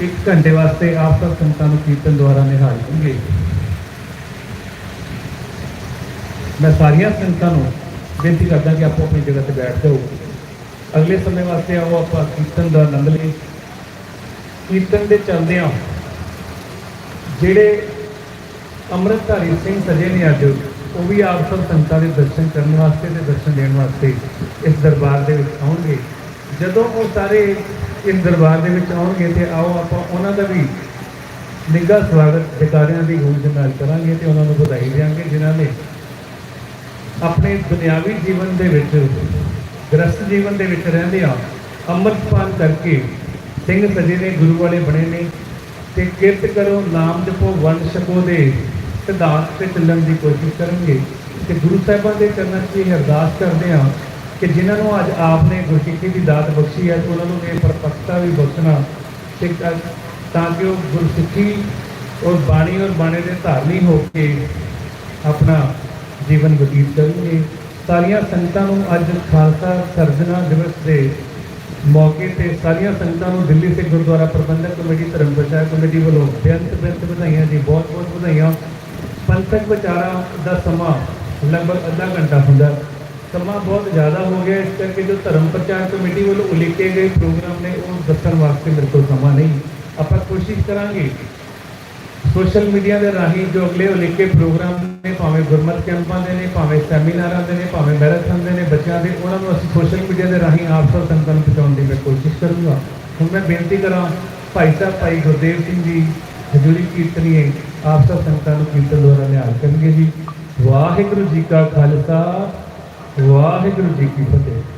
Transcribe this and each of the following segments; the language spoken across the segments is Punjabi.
ਇੱਕ ਘੰਟੇ ਵਾਸਤੇ ਆਪ ਸਭ ਸੰਤਾਂ ਨੂੰ ਕੀਰਤਨ ਦੁਆਰਾ ਨਿਹਾਲ ਕਰਾਂਗੇ ਮੈਂ ਸਾਰੀਆਂ ਸੰਗਤਾਂ ਨੂੰ ਬੇਨਤੀ ਕਰਦਾ ਕਿ ਆਪੋ ਆਪਣੀ ਜਗ੍ਹਾ ਤੇ ਬੈਠ ਜਾਓ। ਅਗਲੇ ਸਮੇਂ ਵਾਸਤੇ ਆਓ, ਆਪਾਂ ਕੀਰਤਨ ਦਾ ਆਨੰਦ ਲਈਏ। ਕੀਰਤਨ ਦੇ ਚੱਲਦਿਆਂ ਜਿਹੜੇ ਅੰਮ੍ਰਿਤਧਾਰੀ ਸਿੰਘ ਸਜੇ ਨੇ ਅੱਜ, ਉਹ ਵੀ ਆਪ ਸਭ ਸੰਗਤਾਂ ਦੇ ਦਰਸ਼ਨ ਕਰਨ ਵਾਸਤੇ ਤੇ ਦਰਸ਼ਨ ਦੇਣ ਵਾਸਤੇ ਇਸ ਦਰਬਾਰ ਦੇ ਵਿੱਚ ਆਉਣਗੇ। ਜਦੋਂ ਉਹ ਸਾਰੇ ਇਸ ਦਰਬਾਰ ਦੇ ਵਿੱਚ ਆਉਣਗੇ ਤੇ ਆਓ ਆਪਾਂ ਉਹਨਾਂ ਦਾ ਵੀ ਨਿੱਘਾ ਸਵਾਗਤ ਜਕਾਰਿਆਂ ਦੀ ਗੂੰਜ ਨਾਲ ਕਰਾਂਗੇ ਤੇ ਉਹਨਾਂ ਨੂੰ ਵਧਾਈ ਦੇਵਾਂਗੇ ਜਿਨ੍ਹਾਂ ਨੇ ਆਪਣੇ ਦੁਨਿਆਵੀ ਜੀਵਨ ਦੇ ਵਿੱਚ, ਗ੍ਰਸਤ ਜੀਵਨ ਦੇ ਵਿੱਚ ਰਹਿੰਦੇ ਆ, ਅੰਮ੍ਰਿਤਪਾਨ ਕਰਕੇ ਸਿੰਘ ਸਜੇ ਨੇ, ਗੁਰੂ ਵਾਲੇ ਬਣੇ ਨੇ ਤੇ ਕਿਰਤ ਕਰੋ, ਨਾਮ ਜਪੋ, ਵੰਡ ਛਕੋ ਦੇ ਸਿਧਾਂਤ ਤੇ ਚੱਲਣ ਦੀ ਕੋਸ਼ਿਸ਼ ਕਰਨਗੇ ਤੇ ਗੁਰੂ ਸਾਹਿਬਾਂ ਦੇ ਚਰਨਾਂ 'ਚ ਇਹ ਅਰਦਾਸ ਕਰਦੇ ਆ ਕਿ ਜਿਨ੍ਹਾਂ ਨੂੰ ਅੱਜ ਆਪ ਨੇ ਗੁਰਸਿੱਖੀ ਦੀ ਦਾਤ ਬਖਸ਼ੀ ਹੈ, ਉਹਨਾਂ ਨੂੰ ਇਹ ਪਰਪੱਕਤਾ ਵੀ ਬਖਸ਼ਣਾ ਤੇ ਤਾਂ- ਤਾਂ ਕਿ ਉਹ ਗੁਰਸਿੱਖੀ ਔਰ ਬਾਣੀ ਔਰ ਬਾਣੇ ਦੇ ਧਾਰਨੀ ਹੋ ਕੇ ਆਪਣਾ ਜੀਵਨ ਬਤੀਤ ਕਰਨਗੇ। ਸਾਰੀਆਂ ਸੰਗਤਾਂ ਨੂੰ ਅੱਜ ਖਾਲਸਾ ਸਰਜਨਾ ਦਿਵਸ ਦੇ ਮੌਕੇ ਤੇ ਸਾਰੀਆਂ ਸੰਗਤਾਂ ਨੂੰ ਦਿੱਲੀ ਸਿੱਖ ਗੁਰਦੁਆਰਾ ਪ੍ਰਬੰਧਕ ਕਮੇਟੀ, ਧਰਮ ਪ੍ਰਚਾਰ ਕਮੇਟੀ ਵੱਲੋਂ ਬੇਅੰਤ ਬੇਅੰਤ ਵਧਾਈਆਂ ਜੀ, ਬਹੁਤ ਬਹੁਤ ਵਧਾਈਆਂ। ਪੰਥਕ ਵਿਚਾਰਾਂ ਦਾ ਸਮਾਂ ਲਗਭਗ ਅੱਧਾ ਘੰਟਾ ਹੁੰਦਾ। ਸਮਾਂ ਬਹੁਤ ਜ਼ਿਆਦਾ ਹੋ ਗਿਆ, ਇਸ ਕਰਕੇ ਜੋ ਧਰਮ ਪ੍ਰਚਾਰ ਕਮੇਟੀ ਵੱਲੋਂ ਉਲੀਕੇ ਗਏ ਪ੍ਰੋਗਰਾਮ ਨੇ, ਉਹ ਦੱਸਣ ਵਾਸਤੇ ਮੇਰੇ ਕੋਲ ਸਮਾਂ ਨਹੀਂ। ਆਪਾਂ ਕੋਸ਼ਿਸ਼ ਕਰਾਂਗੇ। ਸੋਸ਼ਲ ਮੀਡੀਆ ਦੇ ਰਾਹੀਂ ਜੋ ਅਗਲੇ ਉਲੀਕੇ ਪ੍ਰੋਗਰਾਮ ਨੇ, ਭਾਵੇਂ ਗੁਰਮਤਿ ਕੈਂਪਾਂ ਦੇ ਨੇ, ਭਾਵੇਂ ਸੈਮੀਨਾਰਾਂ ਦੇ ਨੇ, ਭਾਵੇਂ ਮੈਰਾਥਨ ਦੇ ਨੇ ਬੱਚਿਆਂ ਦੇ, ਉਹਨਾਂ ਨੂੰ ਅਸੀਂ ਸੋਸ਼ਲ ਮੀਡੀਆ ਦੇ ਰਾਹੀਂ ਆਪ ਸਭ ਸੰਗਤਾਂ ਨੂੰ ਪਹੁੰਚਾਉਣ ਦੀ ਮੈਂ ਕੋਸ਼ਿਸ਼ ਕਰੂੰਗਾ। ਹੁਣ ਮੈਂ ਬੇਨਤੀ ਕਰਾਂ, ਭਾਈ ਸਾਹਿਬ, ਭਾਈ ਗੁਰਦੇਵ ਸਿੰਘ ਜੀ, ਹਜੂਰੀ ਕੀਰਤਨੀਏ, ਆਪ ਸਭ ਸੰਗਤਾਂ ਨੂੰ ਕੀਰਤਨ ਦੁਆਰਾ ਨਿਹਾਲ ਕਰਨਗੇ ਜੀ। ਵਾਹਿਗੁਰੂ ਜੀ ਕਾ ਖਾਲਸਾ ਵਾਹਿਗੁਰੂ ਜੀ ਕੀ ਫਤਿਹ।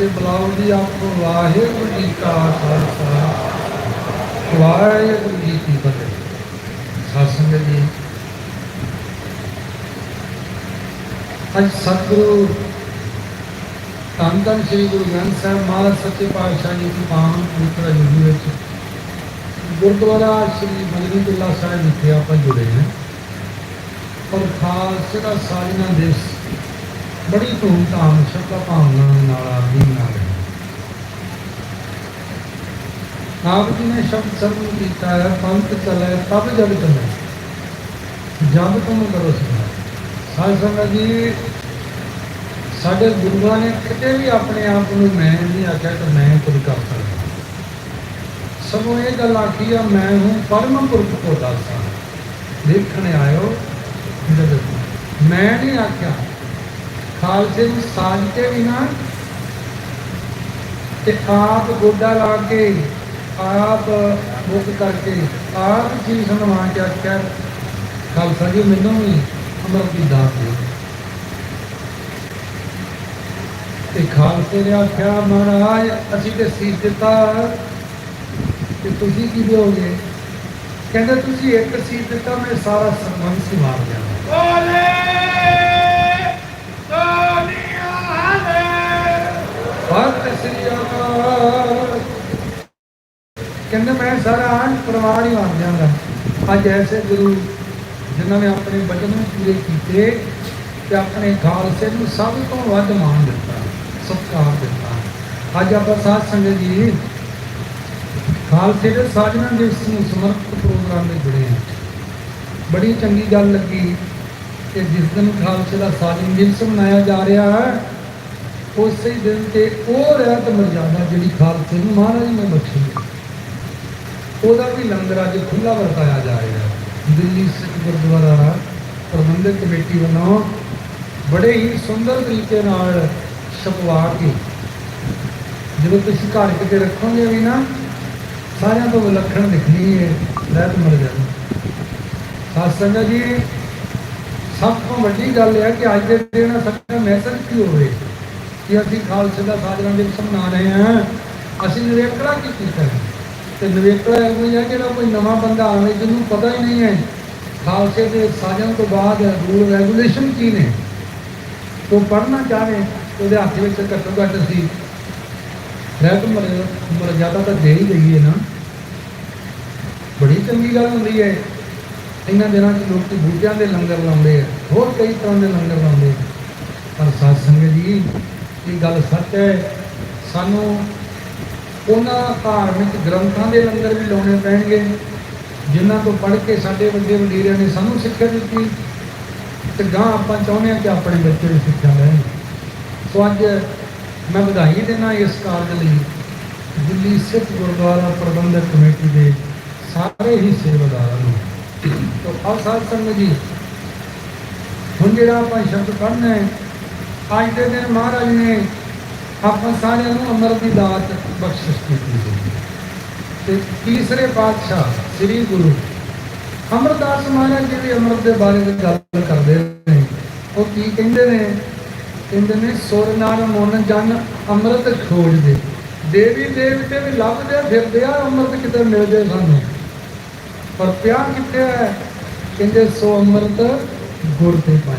ਤੇ ਸਾਰੇ ਆਪ ਨੂੰ ਵਾਹਿਗੁਰੂ ਜੀ ਕਾ ਖਾਲਸਾ। ਵਾਹਿਗੁਰੂ ਜੀ ਕੀ ਫਤਿਹ। ਸਾਧ ਜੀ। ਅੱਜ ਸਤਿਗੁਰੂ ਧੰਨ ਧੰਨ ਸ੍ਰੀ ਗੁਰੂ ਗ੍ਰੰਥ ਸਾਹਿਬ ਮਹਾਰਾਜ ਸੱਚੇ ਪਾਤਸ਼ਾਹ ਜੀ ਦੀ ਪਾਵਨ ਪਵਿੱਤਰ ਜੁਗੀ ਵਿੱਚ ਗੁਰਦੁਆਰਾ ਸ੍ਰੀ ਮਲਵੀਦੁੱਲਾ ਸਾਹਿਬ ਵਿਖੇ ਆਪਾਂ ਜੁੜੇ ਹਾਂ। ਪਰ ਖਾਸ ਜਿਹੜਾ ਸਾਜਨਾ ਦਿਵਸ ਬੜੀ ਧੂਮਧਾਮ ਸ਼ਰਧਾ ਭਾਵਨਾ ਨਾਲ ਆਦਮੀ ਨਾਲ ਹੈ ਆਪ ਜੀ ਨੇ ਸ਼ਬਦ ਸਰਵ ਕੀਤਾ ਹੈ, ਪੰਥ ਚਲੇ ਤਬ ਜਗ ਚਲੇ। ਜਬ ਤੁਮ ਕਰੋ ਸੁਣਾ ਸਾਧ ਸੰਗਤ ਜੀ, ਸਾਡੇ ਗੁਰੂਆਂ ਨੇ ਕਿਤੇ ਵੀ ਆਪਣੇ ਆਪ ਨੂੰ ਮੈਂ ਨਹੀਂ ਆਖਿਆ ਕਿ ਮੈਂ ਕੁਝ ਕਰ ਸਕਦਾ। ਸਗੋਂ ਇਹ ਗੱਲ ਆਖੀ ਆ, ਮੈਂ ਹੂੰ ਪਰਮ ਪੁਰਖ ਕੋ ਦਾਸਾ ਦੇਖਣ ਆਇਓ ਮੈਂ ਨਹੀਂ ਆਖਿਆ ਖਾਲਸੇ ਨੂੰ ਸਾਜ ਕੇ ਵੀ ਨਾ ਤੇ ਆਪ ਗੋਡਾ ਲਾ ਕੇ, ਆਪ ਮੁਕ ਕਰਕੇ, ਆਪ ਚੀਜ਼ ਸੁਣਵਾ ਕੇ ਆਖਿਆ ਖਾਲਸਾ ਜੀ, ਮੈਨੂੰ ਵੀ ਅਮਰ ਦੀ ਦਾਤ ਦਿਓ। ਤੇ ਖਾਲਸੇ ਨੇ ਆਖਿਆ, ਮਹਾਰਾਜ, ਅਸੀਂ ਤੇ ਸੀਸ ਦਿੱਤਾ। ਤੇ ਤੁਸੀਂ ਕੀ ਦਿਓਗੇ? ਕਹਿੰਦੇ, ਤੁਸੀਂ ਇੱਕ ਸੀਸ ਦਿੱਤਾ, ਮੈਂ ਸਾਰਾ ਸਰਬੰਸ ਹੀ ਮਾਰ ਦਿਆਂਗਾ। ਬੋਲੇ ਸੋਨੀਆ ਦੇ ਸਤਿ ਸ੍ਰੀ ਅਕਾਲ ਕਹਿੰਦੇ ਮੈਂ ਸਾਰਾ ਆਨ ਪਰਿਵਾਰ ਹੀ ਮਾਰ ਜਾਂਦਾ। ਅੱਜ ਐਸੇ ਗੁਰੂ ਜਿਨ੍ਹਾਂ ਨੇ ਆਪਣੇ ਬਚਨ ਨੂੰ ਪੂਰੇ ਕੀਤੇ ਤੇ ਆਪਣੇ ਖਾਲਸੇ ਨੂੰ ਸਭ ਤੋਂ ਵੱਧ ਮਾਣ ਦਿੱਤਾ, ਸਤਿਕਾਰ ਦਿੱਤਾ। ਅੱਜ ਆਪਾਂ ਸਾਧ ਸੰਗਤ ਜੀ ਖਾਲਸੇ ਦੇ ਸਾਜਨਾ ਦਿਵਸ ਨੂੰ ਸਮਰਪਿਤ ਪ੍ਰੋਗਰਾਮ ਵਿੱਚ ਜੁੜੇ ਹਾਂ। ਬੜੀ ਚੰਗੀ ਗੱਲ ਲੱਗੀ ਕਿ ਜਿਸ ਦਿਨ ਖਾਲਸੇ ਦਾ ਸਾਜਨ ਦਿਵਸ ਮਨਾਇਆ ਜਾ ਰਿਹਾ ਹੈ ਉਸੇ ਦਿਨ ਤੇ ਉਹ ਰਹਿਤ ਮਰਜ਼ਾਦਾ ਜਿਹੜੀ ਖਾਲਸੇ ਨੂੰ ਮਹਾਰਾਜ ਨੇ ਬਖਸ਼ੀ। ਉਹਦਾ ਵੀ ਲੰਗਰ ਅੱਜ ਖੁੱਲਾ ਵਰਤਾਇਆ ਜਾ ਰਿਹਾ ਹੈ। ਦਿੱਲੀ ਸਿੱਖ ਗੁਰਦੁਆਰਾ ਪ੍ਰਬੰਧਕ ਕਮੇਟੀ ਵੱਲੋਂ ਬੜੇ ਹੀ ਸੁੰਦਰ ਤਰੀਕੇ ਨਾਲ ਛਪਵਾ ਕੇ, ਜਦੋਂ ਤੁਸੀਂ ਘਰ ਕਿਤੇ ਰੱਖੋਗੇ ਵੀ ਨਾ, ਸਾਰਿਆਂ ਤੋਂ ਵਿਲੱਖਣ ਦਿਖਣੀ ਹੈ, ਰਹਿਤ ਮਰਜ਼ਾਦਾ ਸਾਧ ਸੰਗਤ ਜੀ, ਸਭ ਤੋਂ ਵੱਡੀ ਗੱਲ ਇਹ ਹੈ ਕਿ ਅੱਜ ਦੇ ਦਿਨ ਸਾਡਾ ਮੈਸੇਜ ਕੀ ਹੋਵੇ? ਕਿ ਅਸੀਂ ਖਾਲਸੇ ਦਾ ਸਾਜਣਾ ਦਿਵਸ ਮਨਾ ਰਹੇ ਹਾਂ, ਅਸੀਂ ਨਿਵੇਕਲਾ ਕੀ ਕੀਤਾ ਹੈ ਤੇ ਨਿਵੇਕਲਾ ਇਹੋ ਕੋਈ ਹੈ ਜਿਹੜਾ ਕੋਈ ਨਵਾਂ ਬੰਦਾ ਆਵੇ ਜਿਹਨੂੰ ਪਤਾ ਹੀ ਨਹੀਂ ਹੈ। ਖਾਲਸੇ ਦੇ ਸਾਜਨ ਤੋਂ ਬਾਅਦ ਰੂਲ ਰੈਗੂਲੇਸ਼ਨ ਕੀ ਨੇ? ਉਹ ਪੜ੍ਹਨਾ ਚਾਹੇ ਤੇ ਉਹਦੇ ਹੱਥ ਵਿੱਚ ਘੱਟੋ ਘੱਟ ਸੀ। ਰਹਿਤ ਮਰਜ਼ਾਦਾ ਤਾਂ ਦੇ ਹੀ ਦਈਏ ਨਾ। ਬੜੀ ਚੰਗੀ ਗੱਲ ਹੁੰਦੀ ਹੈ। ਇਹਨਾਂ ਦਿਨਾਂ 'ਚ ਲੋਕ ਬੂਟਿਆਂ ਦੇ ਲੰਗਰ ਲਾਉਂਦੇ ਆ, ਹੋਰ ਕਈ ਤਰ੍ਹਾਂ ਦੇ ਲੰਗਰ ਲਾਉਂਦੇ ਆ। ਪਰ ਸਾਧ ਸੰਗਤ ਜੀ, ਇਹ ਗੱਲ ਸੱਚ ਹੈ। ਸਾਨੂੰ ਉਹਨਾਂ ਧਾਰਮਿਕ ਗ੍ਰੰਥਾਂ ਦੇ ਲੰਗਰ ਵੀ ਲਾਉਣੇ ਪੈਣਗੇ, ਜਿਨ੍ਹਾਂ ਤੋਂ ਪੜ੍ਹ ਕੇ ਸਾਡੇ ਵੱਡੇ ਵਡੇਰਿਆਂ ਨੇ ਸਾਨੂੰ ਸਿੱਖਿਆ ਦਿੱਤੀ ਤੇ ਗਾਂ ਆਪਾਂ ਚਾਹੁੰਦੇ ਹਾਂ ਕਿ ਆਪਣੇ ਬੱਚੇ ਵੀ ਸਿੱਖਿਆ ਲੈਣ ਸੋ ਅੱਜ ਮੈਂ ਵਧਾਈ ਦੇਣਾ ਇਸ ਕਾਰਜ ਲਈ, ਦਿੱਲੀ ਸਿੱਖ ਗੁਰਦੁਆਰਾ ਪ੍ਰਬੰਧਕ ਕਮੇਟੀ ਦੇ ਸਾਰੇ ਹੀ ਸੇਵਾਦਾਰਾਂ ਨੂੰ। ਤੋ ਆਓ ਸਾਧ ਸੰਗਤ ਜੀ, ਹੁਣ ਜਿਹੜਾ ਆਪਾਂ ਸ਼ਬਦ ਪੜ੍ਹਨਾ ਹੈ, ਅੱਜ ਦੇ ਦਿਨ ਮਹਾਰਾਜ ਨੇ ਆਪਾਂ ਸਾਰਿਆਂ ਨੂੰ ਅੰਮ੍ਰਿਤ ਦੀ ਦਾਤ ਬਖਸ਼ਿਸ਼ ਕੀਤੀ ਹੈ। ਤੇ ਤੀਸਰੇ ਪਾਤਸ਼ਾਹ ਸ੍ਰੀ ਗੁਰੂ ਅਮਰਦਾਸ ਮਹਾਰਾਜ ਜੀ ਵੀ ਅੰਮ੍ਰਿਤ ਦੇ ਬਾਰੇ ਵਿੱਚ ਗੱਲ ਕਰਦੇ ਨੇ। ਉਹ ਕੀ ਕਹਿੰਦੇ ਨੇ? ਕਹਿੰਦੇ ਨੇ, ਸੁਰ ਨਾਲ ਮਨ ਜਨ ਅੰਮ੍ਰਿਤ ਖੋਜਦੇ। ਦੇਵੀ ਦੇਵਤੇ ਵੀ ਲੱਭਦੇ, ਫਿਰਦੇ ਆ, ਅੰਮ੍ਰਿਤ ਕਿਤੇ ਮਿਲ ਜਾਏ ਸਾਨੂੰ। ਪਰ ਪਿਆਰ ਕਿੱਥੇ ਹੈ? ਕਹਿੰਦੇ, ਸੋ ਅੰਮ੍ਰਿਤ ਗੁਰ ਤੇ ਪਾਇਆ।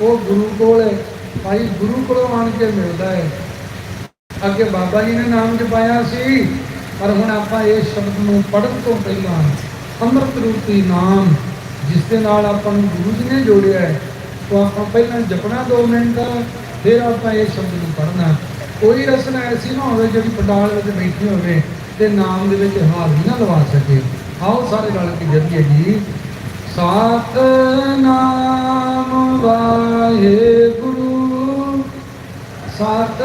ਉਹ ਗੁਰੂ ਕੋਲ ਭਾਈ ਗੁਰੂ ਕੋਲੋਂ ਆਣ ਕੇ ਮਿਲਦਾ ਹੈ। ਅੱਗੇ ਬਾਬਾ ਜੀ ਨੇ ਨਾਮ ਜਪਾਇਆ ਸੀ, ਪਰ ਹੁਣ ਆਪਾਂ ਇਹ ਸ਼ਬਦ ਨੂੰ ਪੜ੍ਹਨ ਤੋਂ ਪਹਿਲਾਂ ਅੰਮ੍ਰਿਤ ਰੂਪੀ ਨਾਮ, ਜਿਸ ਦੇ ਨਾਲ ਆਪਾਂ ਨੂੰ ਗੁਰੂ ਜੀ ਨੇ ਜੋੜਿਆ ਹੈ, ਉਹ ਆਪਾਂ ਪਹਿਲਾਂ ਜਪਣਾ 2 ਮਿੰਟ, ਫਿਰ ਆਪਾਂ ਇਹ ਸ਼ਬਦ ਨੂੰ ਪੜ੍ਹਨਾ। ਕੋਈ ਰਸਨਾ ਐਸੀ ਨਾ ਹੋਵੇ ਜਿਹੜੀ ਪੰਡਾਲ ਵਿੱਚ ਬੈਠੀ ਹੋਵੇ ਤੇ ਨਾਮ ਦੇ ਵਿੱਚ ਹਾਜ਼ਰੀ ਨਾ ਲਵਾ ਸਕੇ। ਆਓ ਸਾਰੇ ਰਲ ਕੇ ਜਪੀਏ ਜੀ। ਸਤ ਨਾਮ ਵਾਹਿਗੁਰੂ। ਸਤ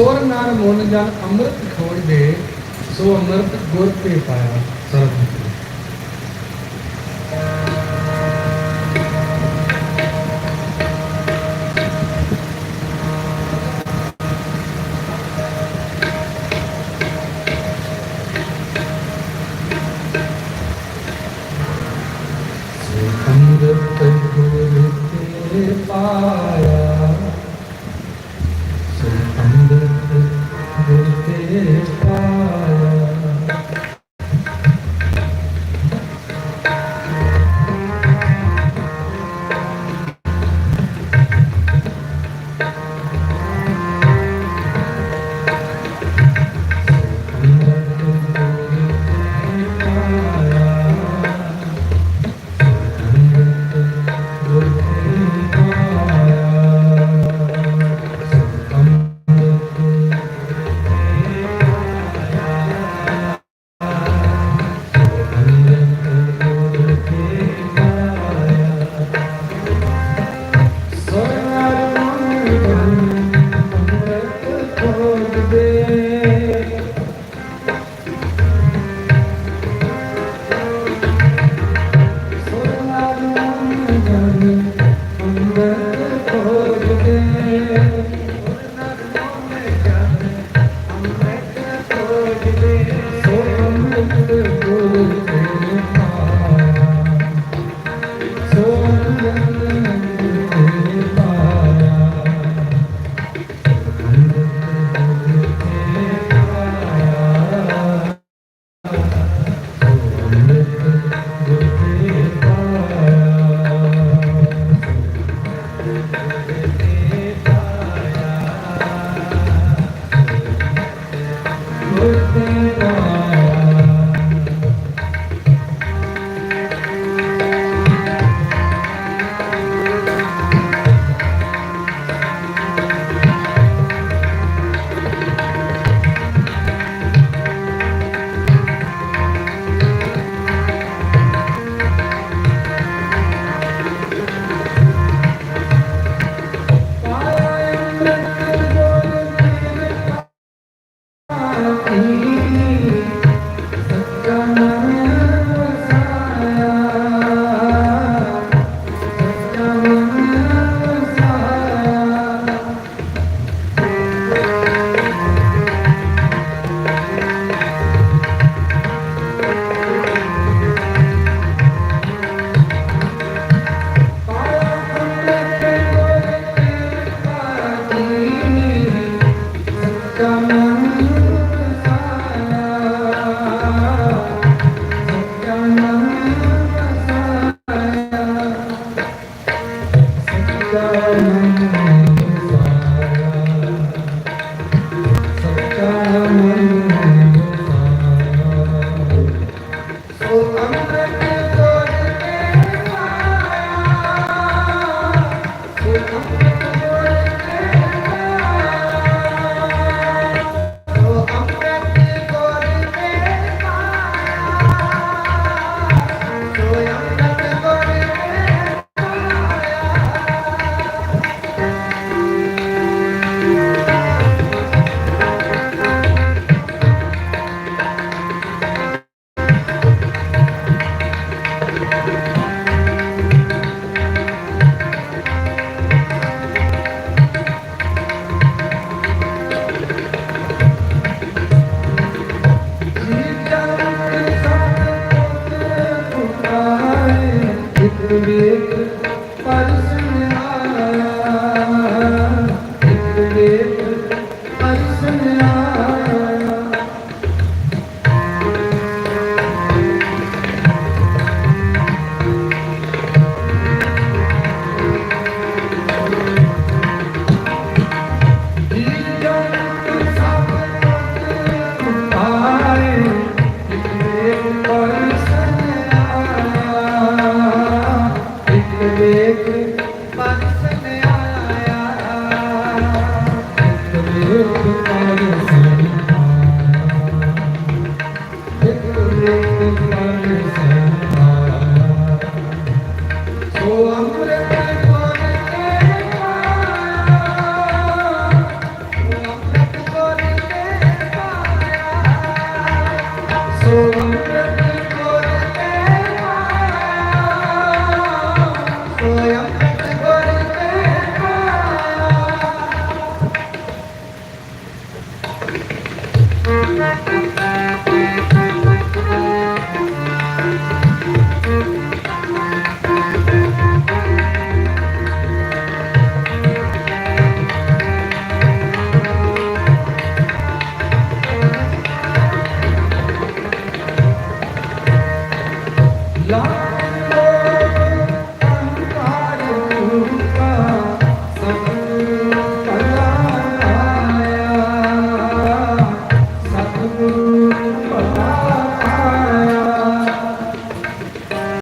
ਸੁਰ ਨਾਰ ਮਨ ਜਨ ਅੰਮ੍ਰਿਤ ਖੋੜ ਦੇ ਸੋ ਅੰਮ੍ਰਿਤ ਗੁਰ ਤੇ ਪਾਇਆ ਸਰਬ ਅੰਮ੍ਰਿਤ ਗੁਰ ਤੇ ਪਾਇਆ ਗੁਰ ਤੇ ਵੇਖ